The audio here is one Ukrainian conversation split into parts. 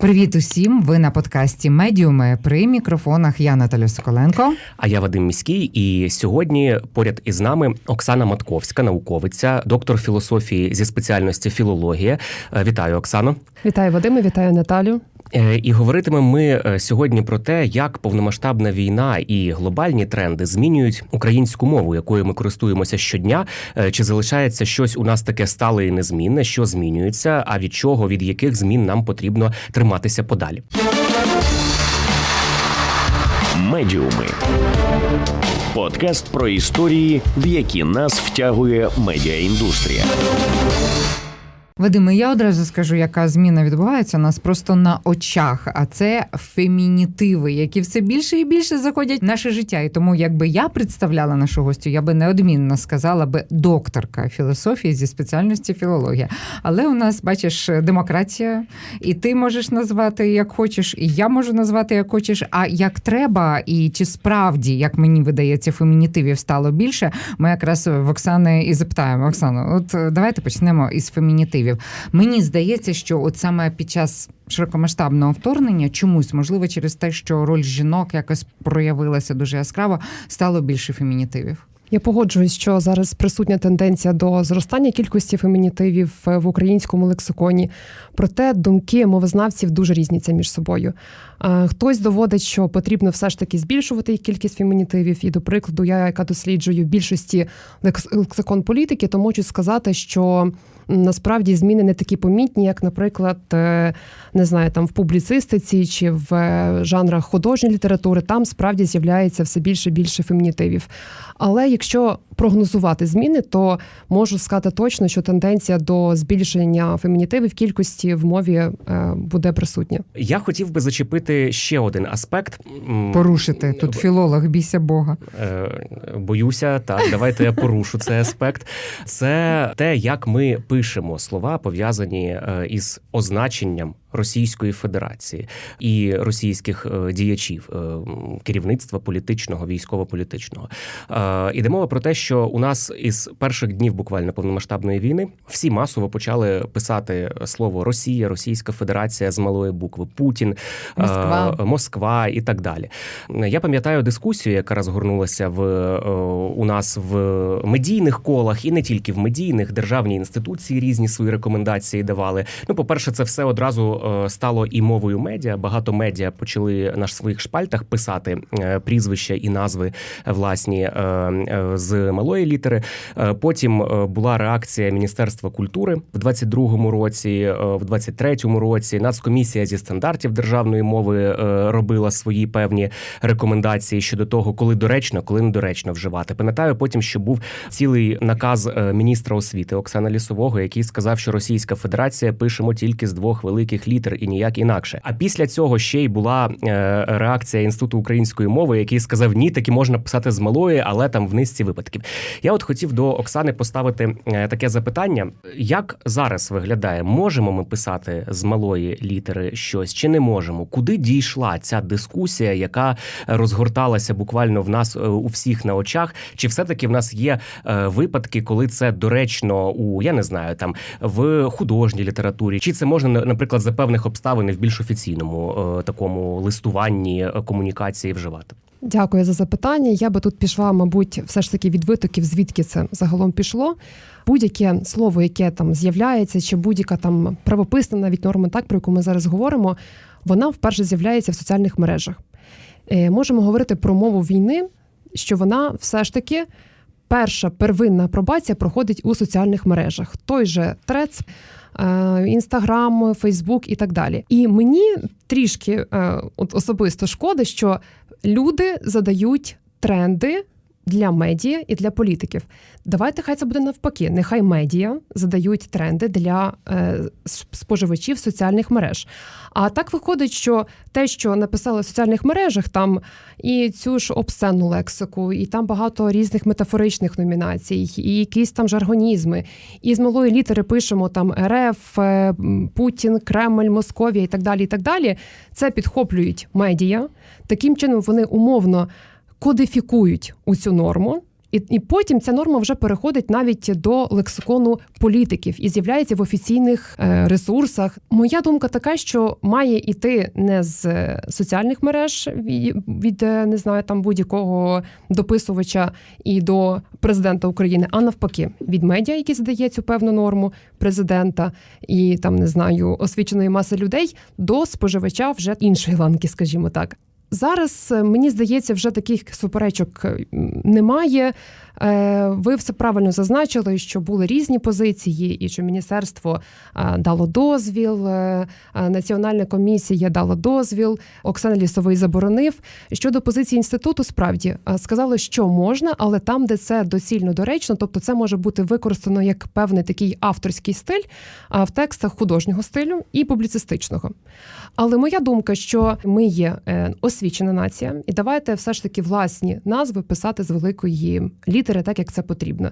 Привіт усім! Ви на подкасті Медіуми при мікрофонах. Я Наталя Соколенко. А я Вадим Міський. І сьогодні поряд із нами Оксана Матковська, науковиця, доктор філософії зі спеціальності філологія. Е, Вітаю, Оксано. Вітаю Вадиме, вітаю Наталю. Е, І говоритимемо ми е, сьогодні про те, як повномасштабна війна і глобальні тренди змінюють українську мову, якою ми користуємося щодня. Е, Чи залишається щось у нас таке стале і незмінне, що змінюється, а від чого, від яких змін нам потрібно триматися подалі? Медіуми. Подкаст про історії, в які нас втягує медіаіндустрія. Вадиме, я одразу скажу, яка зміна відбувається у нас просто на очах. А це фемінітиви, які все більше і більше заходять в наше життя. І тому, якби я представляла нашу гостю, я би неодмінно сказала би докторка філософії зі спеціальності філологія. Але у нас, бачиш, демократія, і ти можеш назвати як хочеш, і я можу назвати як хочеш. А як треба, і чи справді, як мені видається, фемінітивів стало більше, ми якраз в Оксани і запитаємо Оксану, от давайте почнемо із фемінітивів. Мені здається, що от саме під час широкомасштабного вторгнення чомусь, можливо, через те, що роль жінок якось проявилася дуже яскраво, стало більше фемінітивів. Я погоджуюсь, що зараз присутня тенденція до зростання кількості фемінітивів е, в українському лексиконі. Проте думки мовознавців дуже різняться між собою. Е, Хтось доводить, що потрібно все ж таки збільшувати їх кількість фемінітивів. І, до прикладу, я, яка досліджую більшості лекс- лексикон політики, то можу сказати, що насправді зміни не такі помітні, як, наприклад, е, не знаю, там в публіцистиці чи в е, жанрах художньої літератури, там справді з'являється все більше і більше фемінітивів. Але якщо прогнозувати зміни, то можу сказати точно, що тенденція до збільшення фемінітивів кількості в мові е, буде присутня. Я хотів би зачепити ще один аспект. Порушити тут філолог, бійся Бога. Е, Боюся, так, давайте я порушу цей аспект. Це те, як ми пишемо слова, пов'язані е, із означенням Російської Федерації і російських е, діячів е, керівництва політичного, військово-політичного. Е, Іде мова про те, що у нас із перших днів буквально повномасштабної війни всі масово почали писати слово Росія, Російська Федерація з малої букви Путін, Москва. Москва і так далі. Я пам'ятаю дискусію, яка розгорнулася в у нас в медійних колах, і не тільки в медійних державні інституції різні свої рекомендації давали. Ну, по-перше, це все одразу е, стало і мовою медіа. Багато медіа почали на своїх шпальтах писати е, прізвища і назви е, власні з малої літери. Потім була реакція Міністерства культури в 22-му році, в 23-му році. Нацкомісія зі стандартів державної мови робила свої певні рекомендації щодо того, коли доречно, коли недоречно вживати. Пам'ятаю потім, що був цілий наказ міністра освіти Оксана Лісового, який сказав, що Російська Федерація пишемо тільки з двох великих літер і ніяк інакше. А після цього ще й була е, реакція інституту української мови, який сказав: ні, таки можна писати з малої, але там в низці випадків. Я от хотів до Оксани поставити е, таке запитання: як зараз виглядає? Можемо ми писати з малої літери щось чи не можемо? Куди дійшла ця дискусія, яка розгорталася буквально в нас е, у всіх на очах? Чи все-таки в нас є е, випадки, коли це доречно у я не знаю, там в художній літературі? Чи це можна на- наприклад за певних обставин і в більш офіційному е, такому листуванні е, комунікації вживати? Дякую за запитання. Я би тут пішла, мабуть, все ж таки від витоків, звідки це загалом пішло. Будь-яке слово, яке там з'являється, чи будь-яка там правописна навіть норма, так про яку ми зараз говоримо, вона вперше з'являється в соціальних мережах. Е, можемо говорити про мову війни, що вона все ж таки перша первинна апробація проходить у соціальних мережах. Той же Трец, Інстаграм, Фейсбук і так далі. І мені трішки е, от особисто шкода, що люди задають тренди. Для медіа і для політиків. Давайте хай це буде навпаки. Нехай медіа задають тренди для е, споживачів соціальних мереж. А так виходить, що те, що написали в соціальних мережах, там і цю ж обсценну лексику, і там багато різних метафоричних номінацій, і якісь там жаргонізми. І з малої літери пишемо там РФ, е, Путін, Кремль, Московія і так далі. І так далі. Це підхоплюють медіа. Таким чином вони умовно кодифікують у цю норму. І, і потім ця норма вже переходить навіть до лексикону політиків і з'являється в офіційних е, ресурсах. Моя думка така, що має іти не з е, соціальних мереж від, е, не знаю там будь-якого дописувача і до президента України, а навпаки, від медіа, які задає цю певну норму президента і там не знаю освіченої маси людей до споживача вже іншої ланки, скажімо так. Зараз е, мені здається, вже таких суперечок е, немає. Е, Ви все правильно зазначили, що були різні позиції, і що міністерство дало дозвіл, національна комісія дала дозвіл, Оксана Лісовий заборонив. Щодо позиції інституту, справді сказали, що можна, але там, де це доцільно доречно, тобто це може бути використано як певний такий авторський стиль в текстах художнього стилю і публіцистичного. Але моя думка, що ми є е, освічена нація, і давайте все ж таки власні назви писати з великої літери, так як це потрібно.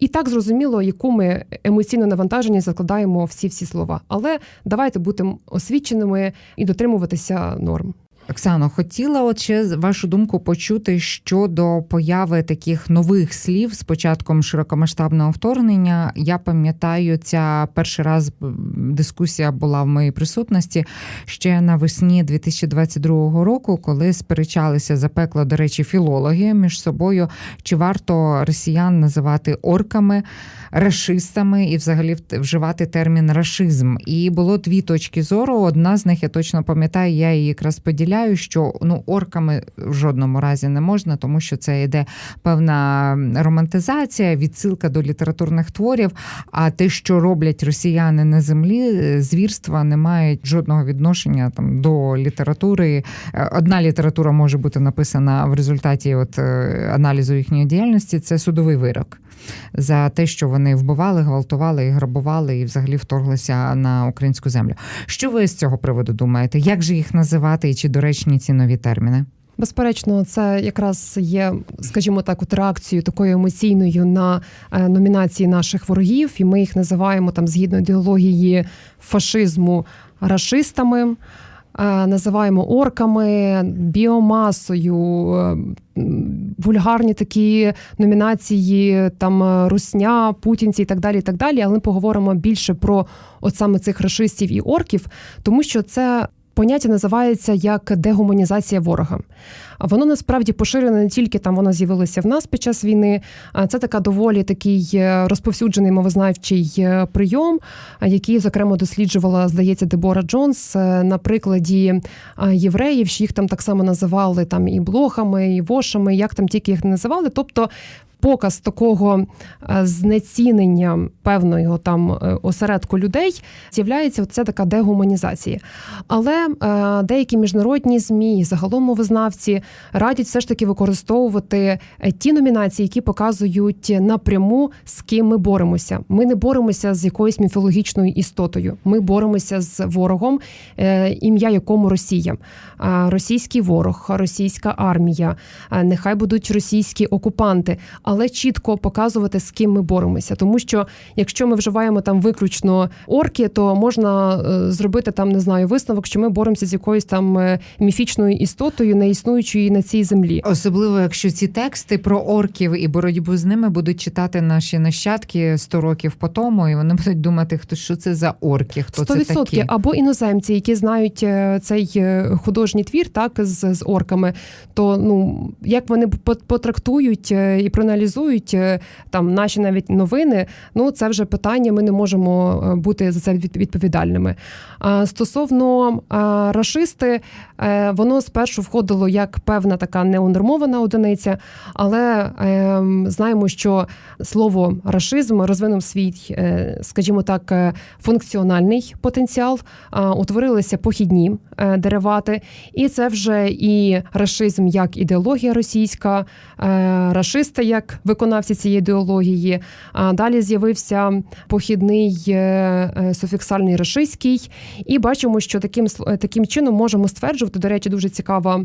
І так зрозуміло, яку ми емоційне навантаження закладаємо всі всі слова. Але давайте бути освіченими і дотримуватися норм. Оксано, хотіла от ще вашу думку почути щодо появи таких нових слів з початком широкомасштабного вторгнення. Я пам'ятаю, ця перший раз дискусія була в моїй присутності ще навесні 2022 року, коли сперечалися запекло, до речі, філологи між собою, чи варто росіян називати орками, рашистами і взагалі вживати термін рашизм. І було дві точки зору. Одна з них я точно пам'ятаю, я її якраз поділяю поділяю, що ну орками в жодному разі не можна, тому що це йде певна романтизація, відсилка до літературних творів. А те, що роблять росіяни на землі, звірства не мають жодного відношення там до літератури. Одна література може бути написана в результаті от аналізу їхньої діяльності. Це судовий вирок за те, що вони вбивали, гвалтували і грабували, і взагалі вторглися на українську землю. Що ви з цього приводу думаєте? Як же їх називати і чи доречні ці нові терміни? Безперечно, це якраз є, скажімо так, от реакцією такою емоційною на номінації наших ворогів, і ми їх називаємо там згідно ідеології фашизму рашистами. Називаємо орками, біомасою, вульгарні такі номінації, там Русня, Путінці і так далі. і так далі. Але ми поговоримо більше про от саме цих рашистів і орків, тому що це поняття називається як дегуманізація ворога. Воно насправді поширене не тільки там воно з'явилося в нас під час війни. Це така доволі такий розповсюджений мовознавчий прийом, який зокрема досліджувала, здається, Дебора Джонс на прикладі євреїв, що їх там так само називали там і блохами, і вошами, як там тільки їх не називали. Тобто показ такого знецінення певного там осередку людей з'являється оця така дегуманізація. Але деякі міжнародні змі, загалом мовознавці радять все ж таки використовувати ті номінації, які показують напряму з ким ми боремося. Ми не боремося з якоюсь міфологічною істотою. Ми боремося з ворогом, ім'я якому Росія, російський ворог, російська армія, нехай будуть російські окупанти але чітко показувати, з ким ми боремося. Тому що якщо ми вживаємо там виключно орки, то можна зробити там, не знаю, висновок, що ми боремося з якоюсь там міфічною істотою, не існуючою на цій землі. Особливо, якщо ці тексти про орків і боротьбу з ними будуть читати наші нащадки 100 років по тому, і вони будуть думати, хто що це за орки, хто 100%. це такі. або іноземці, які знають цей художній твір, так з, з орками, то ну як вони потрактують і проаналізують там наші навіть новини. Ну це вже питання. Ми не можемо бути за це відповідальними. А стосовно рашисти, воно спершу входило як певна така неунормована одиниця, але знаємо, що слово рашизм розвинув свій, скажімо так, функціональний потенціал. Утворилися похідні деревати, і це вже і рашизм як ідеологія російська, рашисти як виконавці цієї ідеології. А далі з'явився похідний суфіксальний рашистський, і бачимо, що таким таким чином можемо стверджувати. До речі, дуже цікава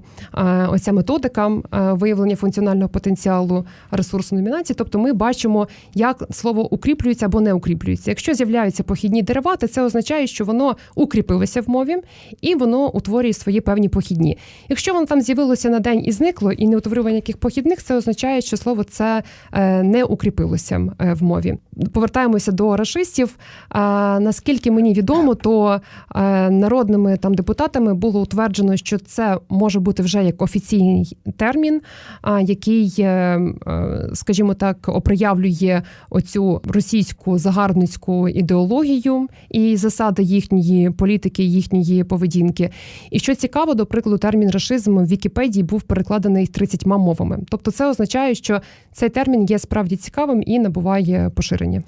оця методика виявлення функціонального потенціалу ресурсу номінації. Тобто, ми бачимо, як слово укріплюється або не укріплюється. Якщо з'являються похідні деривати, це означає, що воно укріпилося в мові і воно утворює свої певні похідні. Якщо воно там з'явилося на день і зникло, і не утворювання яких похідних, це означає, що слово це е, не укріпилося е, в мові. Повертаємося до рашистів. Наскільки мені відомо, то е, народними там депутатами було утверджено, що це може бути вже як офіційний термін, який, е, е, скажімо так, оприявлює оцю російську загарбницьку ідеологію і засади їхньої політики, їхньої поведінки. І що цікаво, до прикладу, термін рашизм в Вікіпедії був перекладений 30 мовами. Тобто, це означає, що цей термін є справді цікавим і набуває поширення.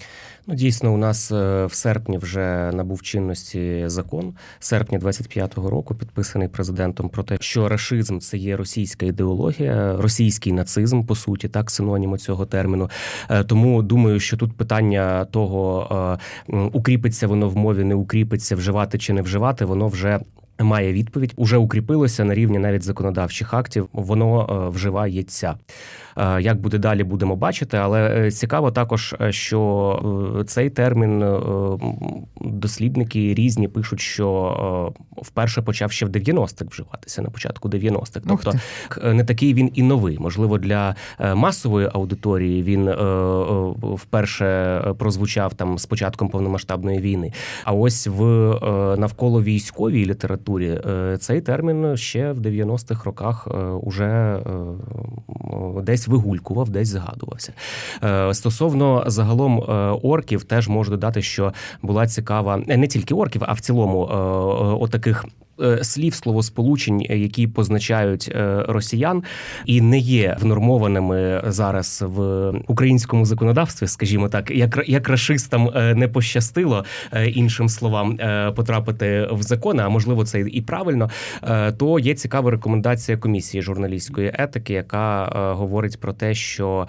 Ну, дійсно, у нас е, в серпні вже набув чинності закон серпня 25-го року, підписаний президентом про те, що рашизм це є російська ідеологія, російський нацизм, по суті, так синонім цього терміну. Е, Тому думаю, що тут питання того, е, укріпиться воно в мові, не укріпиться, вживати чи не вживати, воно вже. Має відповідь, уже укріпилося на рівні навіть законодавчих актів. Воно вживається. Е, Як буде далі, будемо бачити. Але е, цікаво також, е, що цей термін дослідники різні пишуть, що вперше почав ще в 90-х вживатися на початку 90-х. Тобто не такий він і новий. Можливо, для масової аудиторії він вперше прозвучав там з початком повномасштабної війни. А ось в навколо військовій літературі цей термін ще в 90-х роках уже м, десь вигулькував, десь згадувався. Е, Стосовно загалом е, орків, теж можу додати, що була цікава е, не тільки орків, а в цілому отаких. е, Слів словосполучень, е, які позначають е, росіян, і не є внормованими зараз в українському законодавстві, скажімо так, як як рашистам е, не пощастило е, іншим словам е, потрапити в закони, а можливо це і правильно. е, То є цікава рекомендація комісії журналістської етики, яка е, говорить про те, що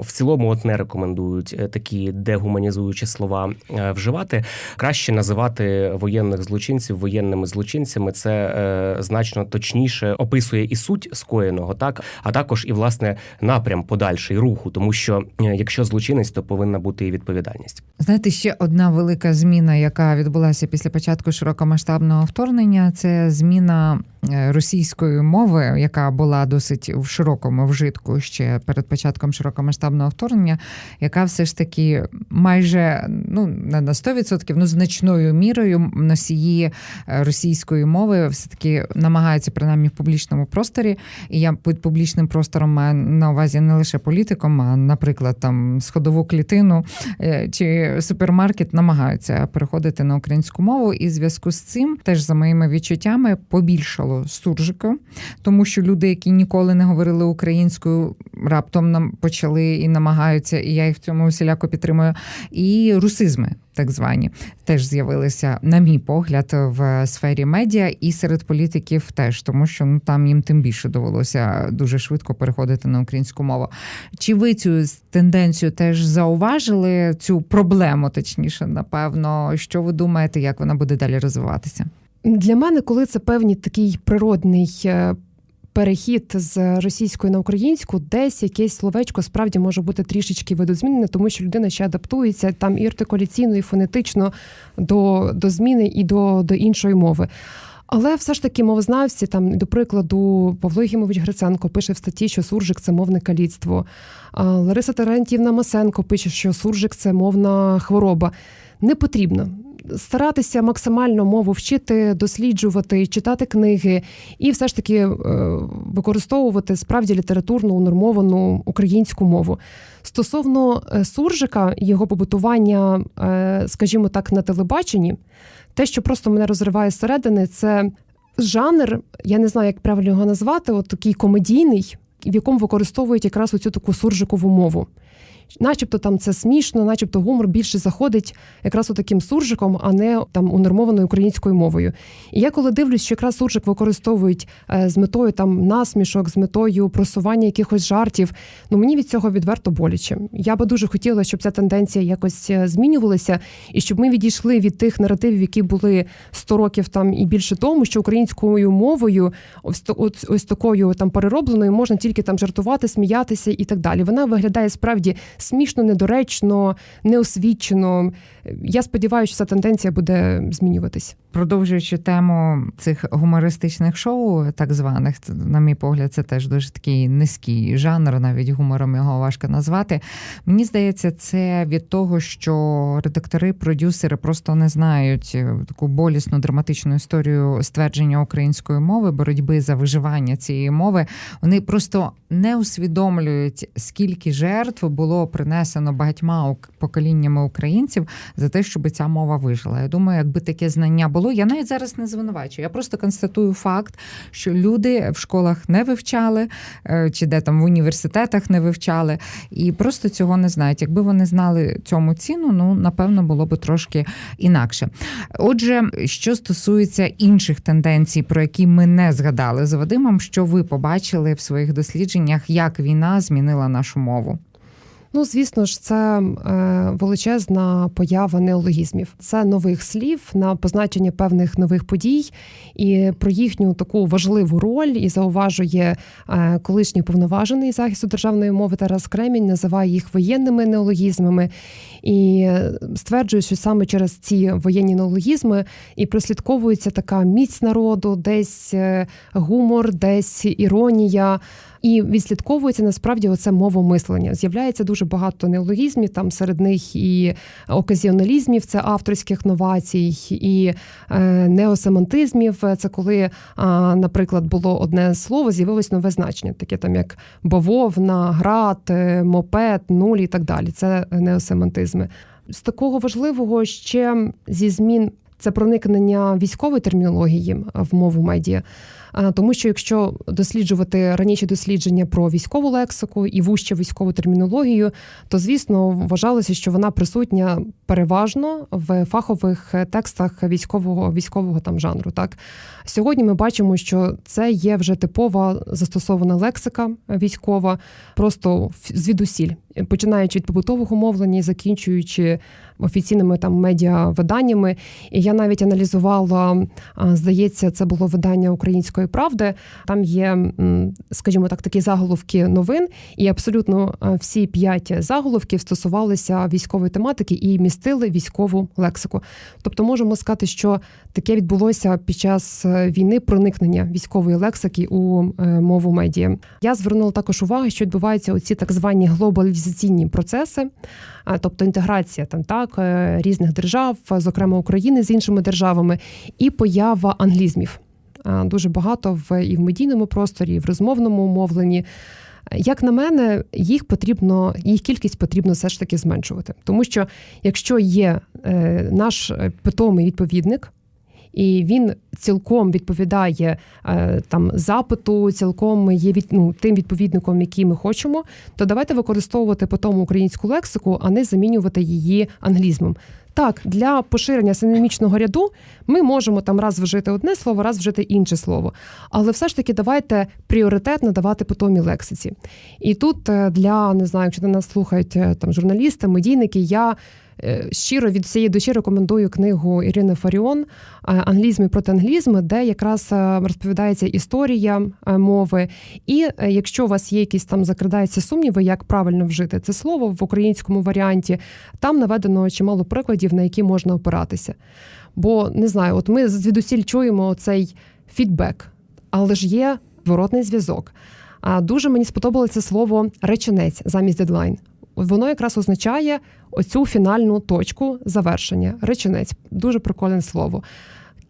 в цілому от не рекомендують е, такі дегуманізуючі слова е, вживати. Краще називати воєнних злочинців воєнними злочинцями. Це е, значно точніше описує і суть скоєного, так а також і власне напрям подальший руху, тому що е, якщо злочинець, то повинна бути і відповідальність. Знаєте, ще одна велика зміна, яка відбулася після початку широкомасштабного вторгнення, це зміна російської мови, яка була досить в широкому вжитку ще перед початком широкомасштабного вторгнення, яка все ж таки майже ну не на 100%, ну значною мірою носії е, російської мови все таки намагаються принаймні в публічному просторі. І я під публічним простором маю на увазі не лише політиком, а наприклад, там сходову клітину е, чи супермаркет намагаються переходити на українську мову. І в зв'язку з цим, теж за моїми відчуттями, побільшало суржика, тому що люди, які ніколи не говорили українською, раптом нам почали і намагаються, і я їх в цьому усіляко підтримую. І русизми, так звані, теж з'явилися, на мій погляд, в сфері медіа і серед політиків теж, тому що ну там їм тим більше довелося дуже швидко переходити на українську мову. Чи ви цю тенденцію теж зауважили? Цю проблему, точніше, напевно, що ви думаєте, як вона буде далі розвиватися? Для мене, коли це певний такий природний е, перехід з російської на українську, десь якесь словечко справді може бути трішечки видозмінене, тому що людина ще адаптується там і артикуляційно, і фонетично до, до зміни і до, до іншої мови. Але все ж таки мовознавці, там, до прикладу, Павло Єгімович Гриценко пише в статті, що суржик це мовне каліцтво. Лариса Терентівна Масенко пише, що суржик це мовна хвороба. Не потрібно старатися максимально мову вчити, досліджувати, читати книги і все ж таки е, використовувати справді літературну унормовану українську мову. Стосовно е, суржика, його побутування, е, скажімо так, на телебаченні, те, що просто мене розриває зсередини, це жанр, я не знаю, як правильно його назвати, от такий комедійний, в якому використовують якраз оцю таку суржикову мову. Начебто там це смішно, начебто гумор більше заходить якраз у таким суржиком, а не там унормованою українською мовою. І я коли дивлюсь, що якраз суржик використовують е, з метою там насмішок, з метою просування якихось жартів, ну мені від цього відверто боляче. Я би дуже хотіла, щоб ця тенденція якось е, змінювалася, і щоб ми відійшли від тих наративів, які були 100 років там і більше тому, що українською мовою, ось, ось, ось такою там переробленою, можна тільки там жартувати, сміятися і так далі. Вона виглядає справді смішно, недоречно, неосвічено. Я сподіваюся, що ця тенденція буде змінюватись. Продовжуючи тему цих гумористичних шоу, так званих, на мій погляд, це теж дуже такий низький жанр, навіть гумором його важко назвати. Мені здається, це від того, що редактори, продюсери просто не знають е, таку болісну драматичну історію ствердження української мови, боротьби за виживання цієї мови. Вони просто не усвідомлюють, скільки жертв було принесено багатьма поколіннями українців за те, щоб ця мова вижила. Я думаю, якби таке знання було, я навіть зараз не звинувачую. Я просто констатую факт, що люди в школах не вивчали, е, чи де там в університетах не вивчали, і просто цього не знають. Якби вони знали цьому ціну, ну напевно було би трошки інакше. Отже, що стосується інших тенденцій, про які ми не згадали з Вадимом, що ви побачили в своїх дослідженнях, як війна змінила нашу мову? Ну, звісно ж, це е, величезна поява неологізмів. Це нових слів на позначення певних нових подій і про їхню таку важливу роль і зауважує е, колишній повноважений захисту державної мови Тарас Кремінь, називає їх воєнними неологізмами і стверджує, що саме через ці воєнні неологізми і прослідковується така міць народу, десь е, гумор, десь іронія. І відслідковується насправді оце мовомислення. З'являється дуже багато неологізмів, там серед них і оказіоналізмів, це авторських новацій, і е, неосемантизмів. Це коли, наприклад, було одне слово, з'явилось нове значення, таке там як бавовна, град, е, мопед, нуль і так далі. Це неосемантизми. З такого важливого ще зі змін це проникнення військової термінології в мову медіа. Тому що якщо досліджувати раніше дослідження про військову лексику і вужче військову термінологію, то звісно вважалося, що вона присутня переважно в фахових текстах військового військового там жанру. Так сьогодні ми бачимо, що це є вже типова застосована лексика військова, просто звідусіль, починаючи від побутового мовлення і закінчуючи офіційними там медіа-виданнями. І я навіть аналізувала, здається, це було видання української правди. Там є, скажімо так, такі заголовки новин, і абсолютно всі п'ять заголовків стосувалися військової тематики і містили військову лексику. Тобто, можемо сказати, що таке відбулося під час е, війни проникнення військової лексики у е, мову медіа. Я звернула також увагу, що відбуваються оці так звані глобалізаційні процеси, тобто інтеграція там так е, різних держав, зокрема України з іншими державами, і поява англізмів. А, Дуже багато в і в медійному просторі, і в розмовному мовленні. Як на мене, їх потрібно, їх кількість потрібно все ж таки зменшувати. Тому що якщо є е, наш е, питомий відповідник, і він цілком відповідає е, там запиту, цілком є від, ну, тим відповідником, який ми хочемо, то давайте використовувати по тому українську лексику, а не замінювати її англізмом. Так, для поширення синонімічного ряду ми можемо там раз вжити одне слово, раз вжити інше слово. Але все ж таки давайте пріоритет надавати потомі лексиці. І тут е, для не знаю, якщо на нас слухають е, там журналісти, медійники, я щиро від всієї душі рекомендую книгу Ірини Фаріон е, Англізми проти англізми, де якраз е, розповідається історія е, мови. І е, якщо у вас є якісь там закрадаються сумніви, як правильно вжити це слово в українському варіанті, там наведено чимало прикладів, на які можна опиратися. Бо не знаю, от ми звідусіль чуємо цей фідбек, але ж є воротний зв'язок. А дуже мені сподобалося слово реченець замість дедлайн. Воно якраз означає оцю фінальну точку завершення. Реченець дуже прикольне слово.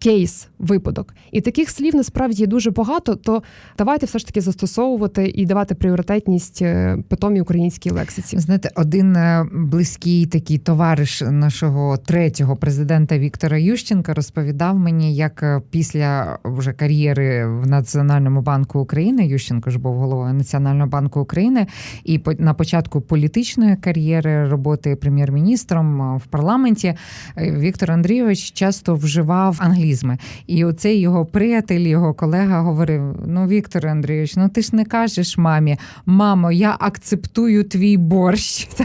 Кейс, випадок. І таких слів насправді є дуже багато. То давайте все ж таки застосовувати і давати пріоритетність е, питомій українській лексиці. Знаєте, один е, близький такий товариш нашого третього президента Віктора Ющенка розповідав мені, як е, після вже кар'єри в Національному банку України Ющенко ж був головою Національного банку України, і на початку політичної кар'єри роботи прем'єр-міністром в парламенті Віктор Андрійович часто вживав англізми. І оцей його приятель, його колега говорив: Ну, Віктор Андрійович, ну ти ж не кажеш мамі, мамо, я акцептую твій борщ.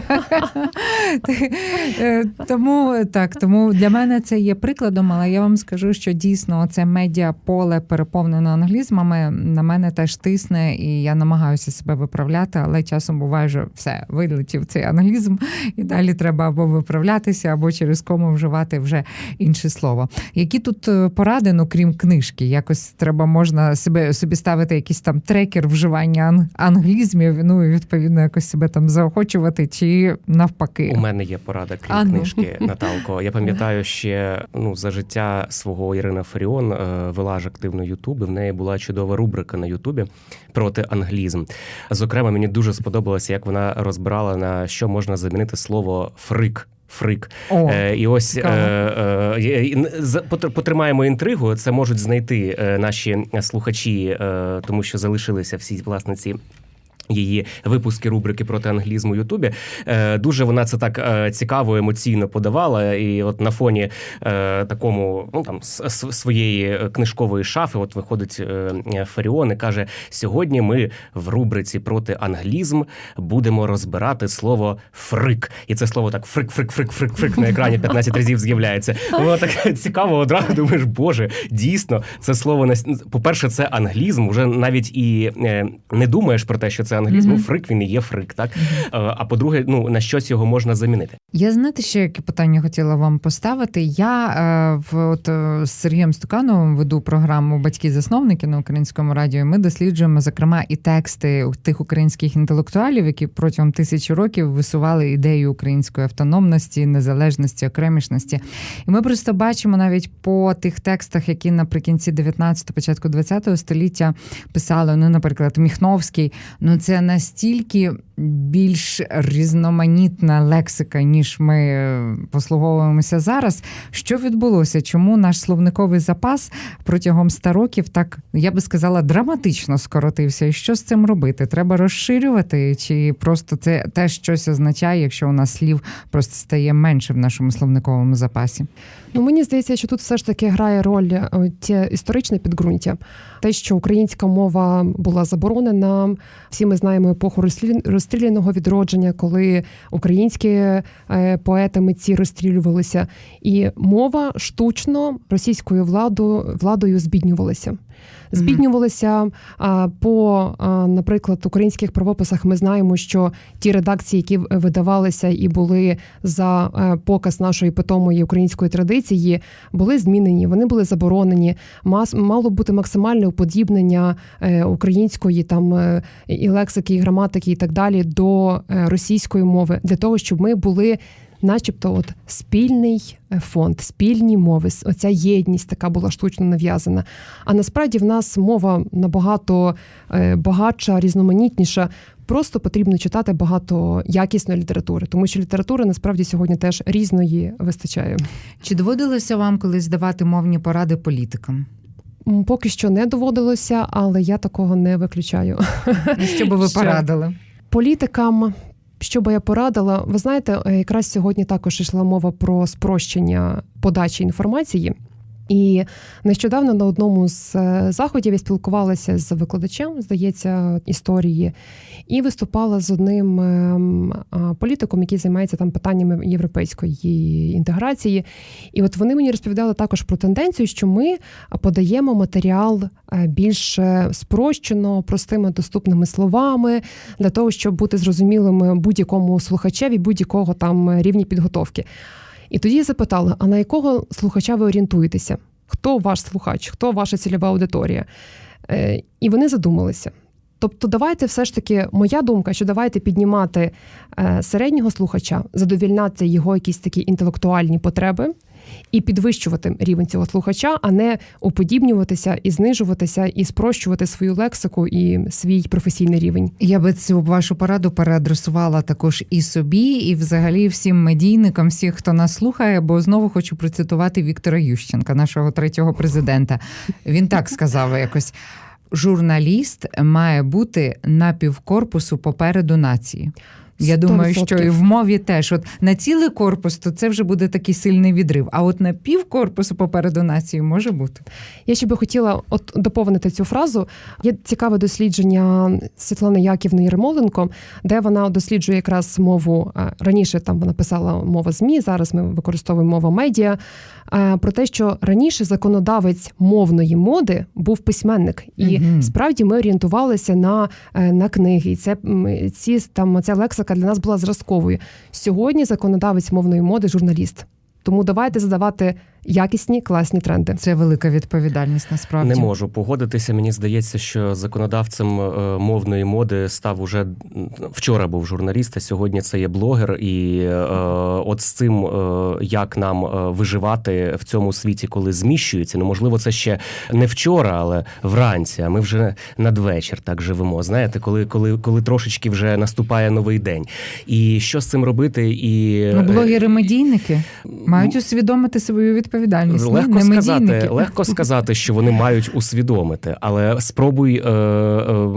Е, Тому так, тому для мене це є прикладом, але я вам скажу, що дійсно це медіа поле переповнене англізмами. На мене теж тисне, і я намагаюся себе виправляти, але часом буває, що все вилетів цей англізм, і далі треба або виправлятися, або через кому вживати вже інше слово. Які тут е, поради, ну крім книжки. Якось треба можна себе собі ставити якийсь там трекер вживання ан- англізмів. Ну і відповідно якось себе там заохочувати, чи навпаки. У мене є порада, крім А, ну. книжки, Наталко. Я пам'ятаю ще ну за життя свого Ірина Фаріон е, вела ж активно Ютуб. і В неї була чудова рубрика на Ютубі проти англізм. Зокрема, мені дуже сподобалося, як вона розбирала на що можна замінити слово фрик. Фрик. О, Е, і ось е, е, е, потримаємо інтригу. Це можуть знайти е, наші слухачі, е, тому що залишилися всі власне ці. Її випуски рубрики проти англізму Ютубі Е, дуже вона це так е, цікаво, емоційно подавала. І от на фоні е, такому ну там своєї книжкової шафи, от виходить Фаріон і каже: сьогодні ми в рубриці проти англізм будемо розбирати слово фрик. І це слово так фрик, фрик, фрик, фрик, фрик на екрані 15 разів з'являється. Воно так цікаво одразу. Думаєш, боже, дійсно, це слово на по-перше, це англізм. Уже навіть і не думаєш про те, що це англізм. Мгм. Ну, фрик він і є фрик, так Е, а по-друге, ну на щось його можна замінити. Я знаєте, ще яке питання хотіла вам поставити. Я е, в от е, з Сергієм Стукановим веду програму Батьки-засновники на українському радіо. Ми досліджуємо зокрема і тексти тих українських інтелектуалів, які протягом тисячі років висували ідею української автономності, незалежності, окремішності. І ми просто бачимо навіть по тих текстах, які наприкінці 19-го, початку 20-го століття писали. Ну, наприклад, Міхновський. Ну це настільки більш різноманітна лексика, ніж ми е, послуговуємося зараз. Що відбулося? Чому наш словниковий запас протягом ста років так, я би сказала, драматично скоротився? І що з цим робити? Треба розширювати, чи просто це теж щось означає, якщо у нас слів просто стає менше в нашому словниковому запасі? Ну мені здається, що тут все ж таки грає роль е, ті історичне підґрунтя. Те, що українська мова була заборонена. Всі ми знаємо епоху розстрілі- розстріляного відродження, коли українські е, поети митці розстрілювалися, і мова штучно російською владою владою збіднювалася. Збіднювалися по, наприклад, українських правописах. Ми знаємо, що ті редакції, які видавалися і були за е, показ нашої питомої української традиції, були змінені. Вони були заборонені. Мало бути максимальне уподібнення е, української там е, і лексики, і граматики, і так далі до російської мови для того, щоб ми були. Начебто, от спільний е, фонд, спільні мови, оця єдність така була штучно нав'язана. А насправді в нас мова набагато е, багатша, різноманітніша. Просто потрібно читати багато якісної літератури, тому що літератури насправді сьогодні теж різної вистачає. Чи доводилося вам колись давати мовні поради політикам? Поки що не доводилося, але я такого не виключаю. Що би ви порадили? Політикам, що би я порадила, ви знаєте, е, якраз сьогодні також йшла мова про спрощення подачі інформації. І нещодавно на одному з е, заходів я спілкувалася з викладачем, здається, історії, і виступала з одним ем, політиком, який займається там питаннями європейської інтеграції. І от вони мені розповідали також про тенденцію, що ми подаємо матеріал е, більш е, спрощено, простими доступними словами для того, щоб бути зрозумілими будь-якому слухачеві, будь-якого там рівні підготовки. І тоді я запитала: а на якого слухача ви орієнтуєтеся? Хто ваш слухач, хто ваша цільова аудиторія? Е, І вони задумалися. Тобто, давайте все ж таки, моя думка, що давайте піднімати е, середнього слухача, задовільняти його якісь такі інтелектуальні потреби і підвищувати рівень цього слухача, а не уподібнюватися і знижуватися, і спрощувати свою лексику і свій професійний рівень. Я би цю вашу пораду переадресувала також і собі, і взагалі всім медійникам, всіх, хто нас слухає, бо знову хочу процитувати Віктора Ющенка, нашого третього президента. Він так сказав якось. Журналіст має бути на півкорпусу попереду нації. Я Сто думаю, що і в мові теж от на цілий корпус, то це вже буде такий сильний відрив. А от на півкорпусу попереду нації може бути. Я ще би хотіла от доповнити цю фразу. Є цікаве дослідження Світлани Яківни Єремоленко, де вона досліджує якраз мову е, раніше. Там вона писала мова змі. Зараз ми використовуємо мова медіа. Про те, що раніше законодавець мовної моди був письменник, і Мгм. справді ми орієнтувалися на, е, на книги. І це ці там ця лексика для нас була зразковою. Сьогодні законодавець мовної моди журналіст. Тому давайте задавати якісні, класні тренди. Це велика відповідальність насправді. Не можу погодитися. Мені здається, що законодавцем е, мовної моди став уже вчора був журналіст, а сьогодні це є блогер. І е, от з цим, е, як нам е, виживати в цьому світі, коли зміщується, ну можливо, це ще не вчора, але вранці. А ми вже надвечір так живемо. Знаєте, коли, коли, коли трошечки вже наступає новий день. І що з цим робити? І Ну, е, блогери-медійники мають усвідомити свою відповідальність. Ні, Легко не сказати, легко сказати, що вони мають усвідомити, але спробуй е, е,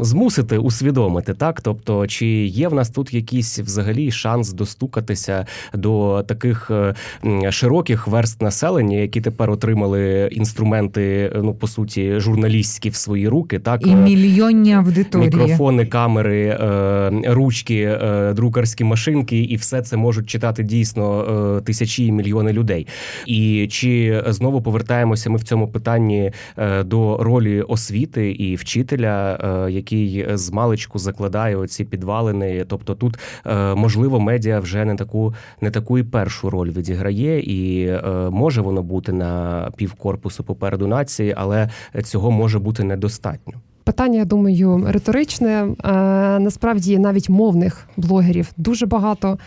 змусити усвідомити, так? Тобто, чи є в нас тут якийсь взагалі шанс достукатися до таких е, широких верст населення, які тепер отримали інструменти, ну по суті, журналістські в свої руки, так І Е, мільйонні аудиторії. Мікрофони, камери, е, ручки, е, друкарські машинки, і все це можуть читати дійсно е, тисячі і мільйони людей. І чи знову повертаємося ми в цьому питанні е, до ролі освіти і вчителя, е, який з маличку закладає оці підвалини? Тобто тут е, можливо медіа вже не таку не таку і першу роль відіграє, і може воно бути на півкорпусу попереду нації, але цього може бути недостатньо. Питання, я думаю, риторичне. Насправді навіть мовних блогерів дуже багато.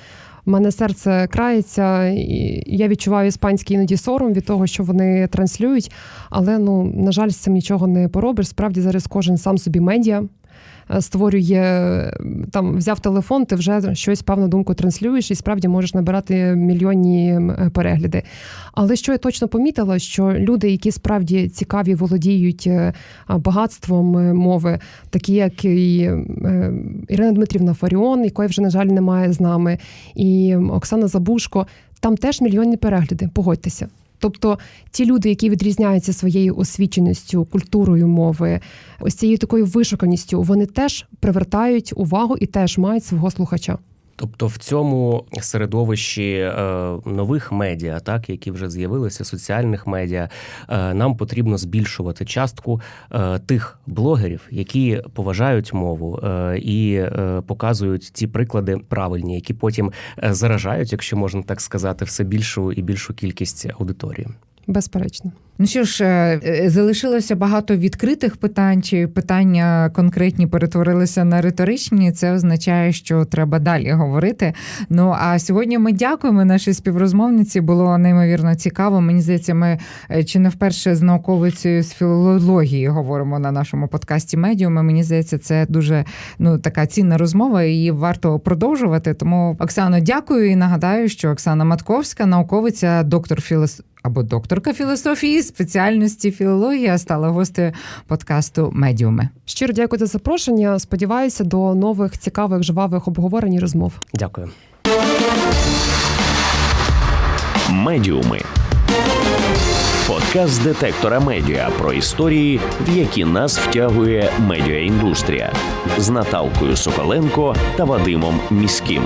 Мене серце крається, і я відчуваю іспанський іноді сором від того, що вони транслюють. Але ну на жаль, з цим нічого не поробиш. Справді зараз кожен сам собі медіа. Е, Створює е, там, взяв телефон, ти вже щось певну думку транслюєш, і справді можеш набирати мільйонні перегляди. Але що я точно помітила, що люди, які справді цікаві, володіють е, багатством е, мови, такі як і е, Ірина Дмитрівна Фаріон, якої вже, на жаль, немає з нами, і Оксана Забушко, там теж мільйонні перегляди, погодьтеся. Тобто ті люди, які відрізняються своєю освіченістю, культурою мови, ось цією такою вишуканістю, вони теж привертають увагу і теж мають свого слухача. Тобто в цьому середовищі е, нових медіа, так які вже з'явилися, соціальних медіа, е, нам потрібно збільшувати частку е, тих блогерів, які поважають мову і показують ті приклади правильні, які потім заражають, якщо можна так сказати, все більшу і більшу кількість аудиторії. Безперечно. Ну що ж, е, е, залишилося багато відкритих питань, чи питання конкретні перетворилися на риторичні. Це означає, що треба далі говорити. Ну а сьогодні ми дякуємо нашій співрозмовниці. Було неймовірно цікаво. Мені здається, ми е, чи не вперше з науковицею з філології говоримо на нашому подкасті Медіуми. Мені здається, це дуже ну така цінна розмова. Її варто продовжувати. Тому Оксано, дякую і нагадаю, що Оксана Матковська, науковиця, доктор філос або докторка філософії спеціальності філологія стала гостею подкасту Медіуми. Щиро дякую за запрошення. Сподіваюся, до нових цікавих жвавих обговорень і розмов. Дякую. Медіуми. Подкаст детектора медіа про історії, в які нас втягує медіаіндустрія з Наталкою Соколенко та Вадимом Міським.